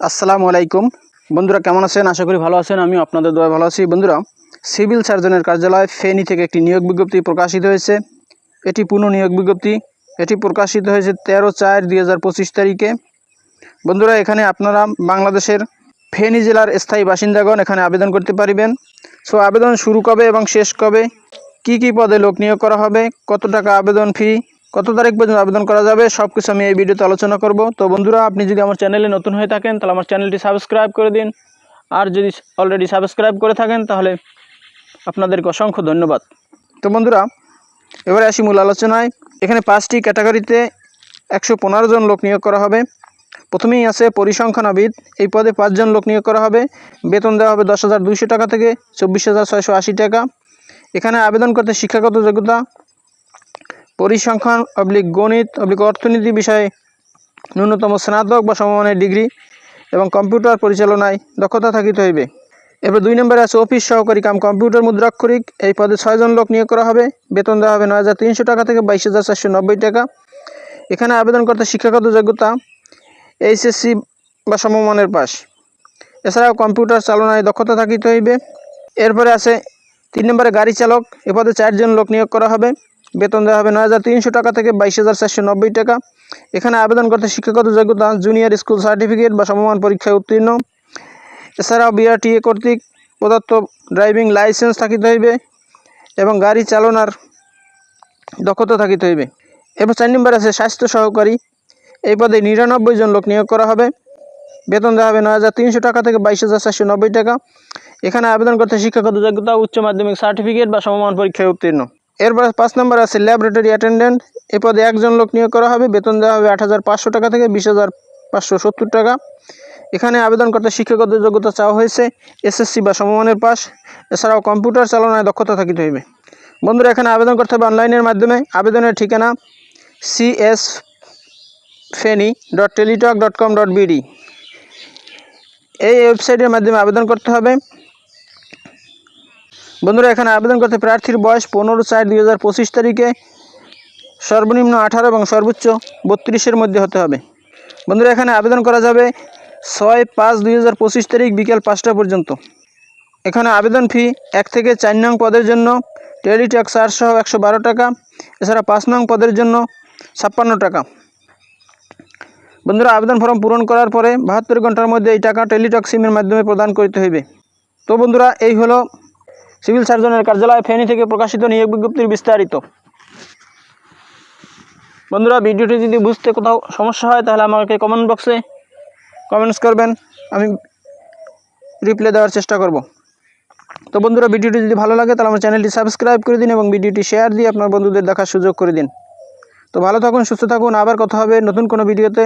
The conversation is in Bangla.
আসসালামু আলাইকুম। বন্ধুরা, কেমন আছেন? আশা করি ভালো আছেন। আমি আপনাদের দয়া ভালো আছি। বন্ধুরা, সিভিল সার্জনের কার্যালয় ফেনী থেকে একটি নিয়োগ বিজ্ঞপ্তি প্রকাশিত হয়েছে। এটি পুনঃ নিয়োগ বিজ্ঞপ্তি। এটি প্রকাশিত হয়েছে তেরো চার দুই হাজার পঁচিশ তারিখে। বন্ধুরা, এখানে আপনারা বাংলাদেশের ফেনী জেলার স্থায়ী বাসিন্দাগণ এখানে আবেদন করতে পারিবেন। সো, আবেদন শুরু কবে এবং শেষ কবে? কি কি পদে লোক নিয়োগ করা হবে? কত টাকা আবেদন ফি? কত তারিখ পর্যন্ত আবেদন করা যাবে সব কিছু আমি এই ভিডিওতে আলোচনা করব। তো বন্ধুরা, আপনি যদি আমার চ্যানেলে নতুন হয়ে থাকেন, তাহলে আমার চ্যানেলটি সাবস্ক্রাইব করে দিন। আর যদি অলরেডি সাবস্ক্রাইব করে থাকেন, তাহলে আপনাদেরকে অসংখ্য ধন্যবাদ। তো বন্ধুরা, এবারে আসি মূল আলোচনায়। এখানে পাঁচটি ক্যাটাগরিতে একশো পনেরো জন লোক নিয়োগ করা হবে। প্রথমেই আছে পরিসংখ্যানবিদ। এই পদে পাঁচজন লোক নিয়োগ করা হবে। বেতন দেওয়া হবে দশ হাজার টাকা থেকে চব্বিশ হাজার ছয়শো আশি টাকা। এখানে আবেদন করতে শিক্ষাগত যোগ্যতা পরিসংখ্যান অবলিক গণিত, অবলিক অর্থনীতি বিষয়ে ন্যূনতম স্নাতক বা সমমানের ডিগ্রি এবং কম্পিউটার পরিচালনায় দক্ষতা থাকিতে হইবে। এবার দুই নম্বরে আছে অফিস সহকারী কাম কম্পিউটার মুদ্রাক্ষরিক। এই পদে ছয়জন লোক নিয়োগ করা হবে। বেতন দেওয়া হবে নয় হাজার তিনশো টাকা থেকে বাইশ হাজার চারশো নব্বই টাকা। এখানে আবেদন করতে শিক্ষাগত যোগ্যতা, এইচএসসি বা সমমানের পাস এছাড়াও কম্পিউটার চালনায় দক্ষতা থাকিতে হইবে। এরপরে আছে তিন নম্বরে গাড়ি চালক। এ পদে চারজন লোক নিয়োগ করা হবে। বেতন দেওয়া হবে নয় হাজার তিনশো টাকা থেকে বাইশ হাজার নব্বই টাকা। এখানে আবেদন করতে শিক্ষাগত যোগ্যতা জুনিয়র স্কুল সার্টিফিকেট বা সমমান পরীক্ষায় উত্তীর্ণ। এছাড়াও বিআরটিএ কর্তৃক প্রদত্ত ড্রাইভিং লাইসেন্স থাকিতে হইবে এবং গাড়ি চালনার দক্ষতা থাকিতে হইবে। এরপর চার নম্বর আছে স্বাস্থ্য সহকারী। এই পদে নিরানব্বই জন লোক নিয়োগ করা হবে। বেতন দেওয়া হবে নয় হাজার তিনশো টাকা থেকে বাইশ হাজার চারশো নব্বই টাকা। এখানে আবেদন করতে শিক্ষাগত যোগ্যতা, উচ্চ মাধ্যমিক সার্টিফিকেট বা সমমান পরীক্ষায় উত্তীর্ণ। এরপর পাঁচ নম্বর আছে ল্যাবরেটরি অ্যাটেন্ডেন্ট। এ পদে একজন লোক নিয়োগ করা হবে। বেতন দেওয়া হবে আট হাজার পাঁচশো টাকা থেকে বিশ টাকা। এখানে আবেদন করতে শিক্ষাগত যোগ্যতা চাওয়া হয়েছে। এসএসসি বা সমমানের পাস এছাড়াও কম্পিউটার চালনায় দক্ষতা থাকিতে হইবে। বন্ধুরা, এখানে আবেদন করতে হবে অনলাইনের মাধ্যমে আবেদনের ঠিকানা CS Feni dot Teletalk dot com dot BD এই ওয়েবসাইটের মাধ্যমে আবেদন করতে হবে। বন্ধুরা, এখানে আবেদন করতে প্রার্থীর বয়স পনেরো চার দুই হাজার পঁচিশ তারিখে। সর্বনিম্ন আঠারো এবং সর্বোচ্চ বত্রিশের মধ্যে হতে হবে। বন্ধুরা, এখানে আবেদন করা যাবে ছয় পাঁচ দুই হাজার পঁচিশ তারিখ বিকেল পাঁচটা পর্যন্ত। এখানে আবেদন ফি এক থেকে চার নং পদের জন্য চার্জ সহ একশো বারো টাকা। এছাড়া পাঁচ নং পদের জন্য ছাপ্পান্ন টাকা। বন্ধুরা, আবেদন ফর্ম পূরণ করার পরে বাহাত্তর ঘণ্টার মধ্যে এই টাকা টেলিটক সিমের মাধ্যমে প্রদান করতে হইবে। তো বন্ধুরা, এই হলো সিভিল সার্জনের কার্যালয় ফেনী থেকে প্রকাশিত নিয়োগ বিজ্ঞপ্তির বিস্তারিত। বন্ধুরা, ভিডিওটি যদি বুঝতে কোথাও সমস্যা হয়, তাহলে আমাকে কমেন্ট বক্সে কমেন্টস করবেন। আমি রিপ্লাই দেওয়ার চেষ্টা করব। তো বন্ধুরা, ভিডিওটি যদি ভালো লাগে, তাহলে আমার চ্যানেলটি সাবস্ক্রাইব করে দিন এবং ভিডিওটি শেয়ার দিয়ে আপনার বন্ধুদের দেখার সুযোগ করে দিন। তো ভালো থাকুন, সুস্থ থাকুন। আবার কথা হবে নতুন কোনো ভিডিওতে।